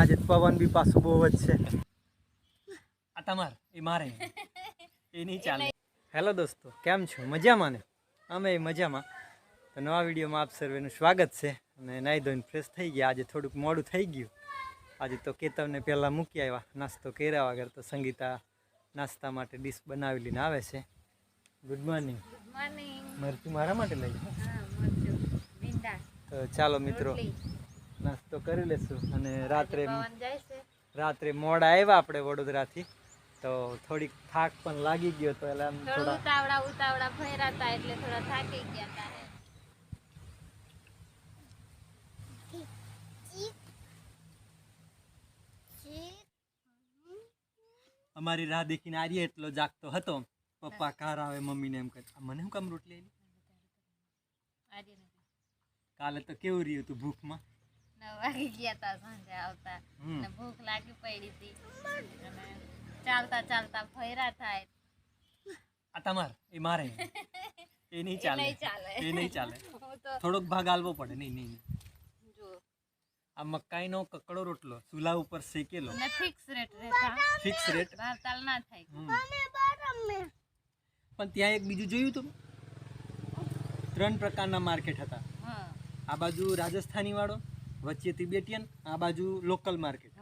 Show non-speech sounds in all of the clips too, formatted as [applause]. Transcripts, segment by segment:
આજે પવન બી પાછું બહુ જ છે. આ તમાર એ મારે. એ નહીં ચાલે. હેલો દોસ્તો કેમ છો? મજામાં ને? અમે મજામાં. તો નવા વિડીયોમાં આપ સર્વેનું સ્વાગત છે. અને નાહી ધોઈને ફ્રેશ થઈ ગયા. આજે થોડુંક મોડું થઈ ગયું. આજે તો કેતવને પહેલાં મૂકી આવ્યા. નાસ્તો કર્યા વગર તો સંગીતા નાસ્તા માટે ડીશ બનાવી લઈને આવે છે. ગુડ મોર્નિંગ મરચું મારા માટે લઈ તો ચાલો મિત્રો. નાસ્તો કરી લેશું અને રાત્રે રાત્રે મોડા આવ્યા આપણે વડોદરાથી. તો થોડીક થાક પણ લાગી ગયો તો એટલે આમ થોડા ઉતાવળા ઉતાવળા હતા એટલે થોડા થાકી ગયા હતા અમારી રાહ દેખીને આર્ય એટલો જાગતો હતો. પપ્પા કાર આવે મમ્મીને એમ કહે મને શું કામ રોટલી આવી. કાલે તો કેવું રહ્યું હતું ભૂખમાં? નવ વાગી ગયા હતા સાંજે આવતા. અને ભૂખ લાગી પડી હતી. ચાલતા ચાલતા ફેરા થાય. આ તમાર એ મારે. [laughs] એ નહીં ચાલે. નહીં ચાલે. એ નહીં ચાલે. [laughs] થોડોક ભાગ આલવો પડે. નહીં નહીં. જો આ મકાઈનો કકડો રોટલો ચૂલા ઉપર શેકેલો. ને ફિક્સ રેટ રહેતા. ફિક્સ રેટ બહાર તાલ ના થાય. પણ ત્યાં એક બીજું જોયું તું ત્રણ પ્રકારના માર્કેટ હતા. આ બાજુ રાજસ્થાની વાળો વચ્ચે તિબેટિયન આ બાજુ લોકલ માર્કેટ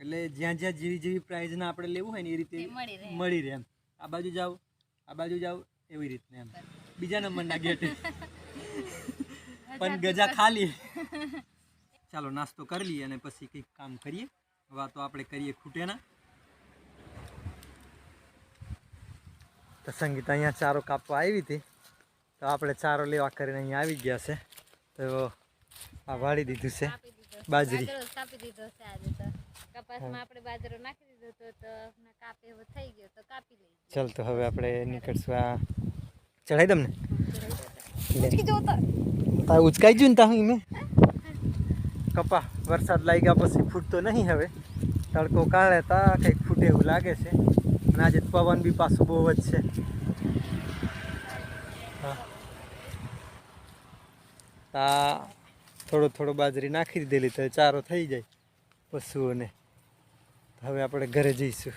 એટલે જ્યાં જ્યાં જેવી જેવી પ્રાઇઝના આપણે લેવું હોય ને એ રીતે મળી રહે. એમ. આ બાજુ જાવ આ બાજુ જાવ એવી રીતના એમ. બીજા નંબરના ગેટે પણ ગજા ખાલી. ચાલો નાસ્તો કરી લઈએ અને પછી કંઈક કામ કરીએ. વાતો આપણે કરીએ ખૂટેના. તો સંગીતા અહીંયા ચારો કાપવા આવી હતી. તો આપણે ચારો લેવા કરીને અહીંયા આવી ગયા છે. તો આ વાળી દીધું છે. બાજરી. કાપી દીધો છે આજે તો. કપાસમાં આપણે બાજરો નાખી દીધો તો તો કાપે એવો થઈ ગયો તો કાપી લઈએ. ચાલ તો હવે આપણે નીકળશું આ. ચડાઈ દમ ને તા ઉચકાઈ ગયું ને તા હું મેં કપા વરસાદ લાગ્યા પછી ફૂટતો નહીં હવે. તડકો કાઢે તા કંઈક ફૂટે એવું લાગે છે. અને આજે પવન બી પાછું બહુ જ છે. હા. તા થોડો થોડો બાજરી નાખી દીધેલી તો ચારો થઈ જાય પશુઓને. હવે આપણે ઘરે જઈશું.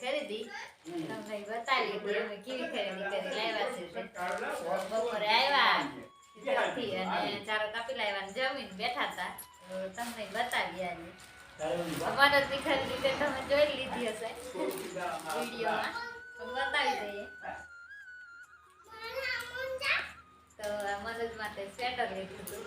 ખરીદી. તમને બતાવી કેવી ખરીદી કરી લાવ્યા છે તે. બપોરે આવ્યા ત્યાંથી અને ચારો કાપી લાવ્યા જમીને બેઠા હતા તમને બતાવી આજે. અમારો ખરીદી રીતે તમે જોઈ લીધી હશે વિડીયોમાં. બતાવી દઈએ. તો મદદ માટે સ્વેટર લીધું હતું.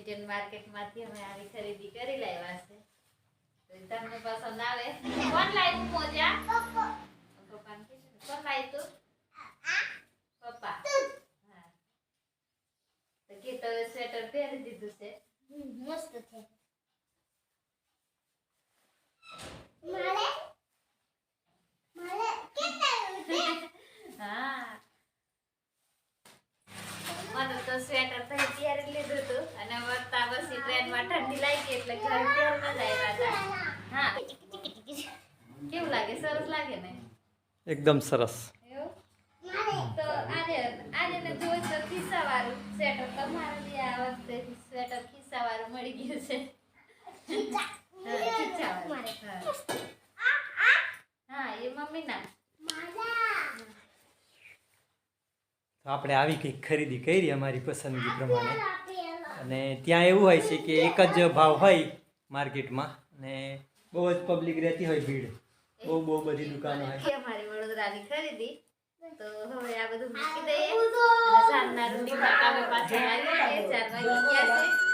તિબેટિયન માર્કેટમાંથી અમે આવી ખરીદી કરી લાવ્યા છે. તમને પસંદ આવે. કોણ લાવ્યું મોજા પપ્પાને કીધું. કોણ લાવ્યું તું પપ્પા હા તો કે તો સ્વેટર પહેરી દીધું છે મસ્ત છે મારે મારે કેટલા હા મને તો સ્વેટર તો પહેરી લીધું હતું અને વળતા પછી ટ્રેનમાં ઠંડી લાગી એટલે ઘરે હતા. હા. કેવું લાગે? સરસ લાગે ને? એકદમ સરસ. તો આજે આજે ને જોઈ તો ખિસ્સા સ્વેટર તમારે બી આ વખતે સ્વેટર ખિસ્સા મળી ગયું છે. હા, એ મમ્મીના તો આપણે આવી કંઈક ખરીદી કરી અમારી પસંદગી પ્રમાણે. અને ત્યાં એવું હોય છે કે એક જ ભાવ હોય માર્કેટમાં અને બહુ જ પબ્લિક રહેતી હોય ભીડ. બહુ બહુ બધી દુકાનો હોય. અમારી વડોદરાની ખરીદી. તો હવે આ બધું મૂકી દઈએ. સાંજના રૂટીનમાં કામે પાછા આવી ચાર વાગી ગયા છે.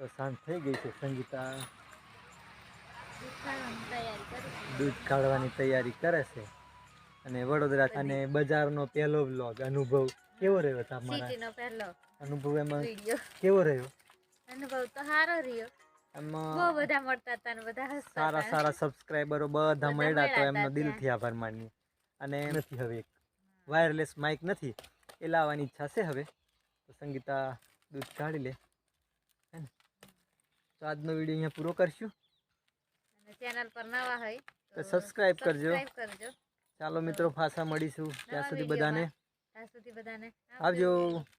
તો સાંજ થઈ ગઈ છે સંગીતા. દૂધ કાઢવાની તૈયારી કરે છે. અને વડોદરા અને બજારનો પહેલો વ્લોગ અનુભવ કેવો રહ્યો તમારા પહેલો અનુભવ એમાં કેવો રહ્યો? અનુભવ તો સારો રહ્યો. બહુ એમાં બધા મળતા હતા ને બધા સારા સારા સબસ્ક્રાઇબરો બધા મળ્યા તો એમનો દિલથી આભાર માનીએ. અને નથી હવે વાયરલેસ માઇક નથી. એ લાવવાની ઈચ્છા છે હવે. તો સંગીતા દૂધ કાઢી લે. તો આજનો વીડિયો અહીંયા પૂરો કરશું. અને ચેનલ પર નવા હોય તો સબસ્ક્રાઇબ કરજો. કરજો. ચાલો મિત્રો ફાસા મળીશું. ત્યાં સુધી બધાને ત્યાં સુધી બધાને આવજો.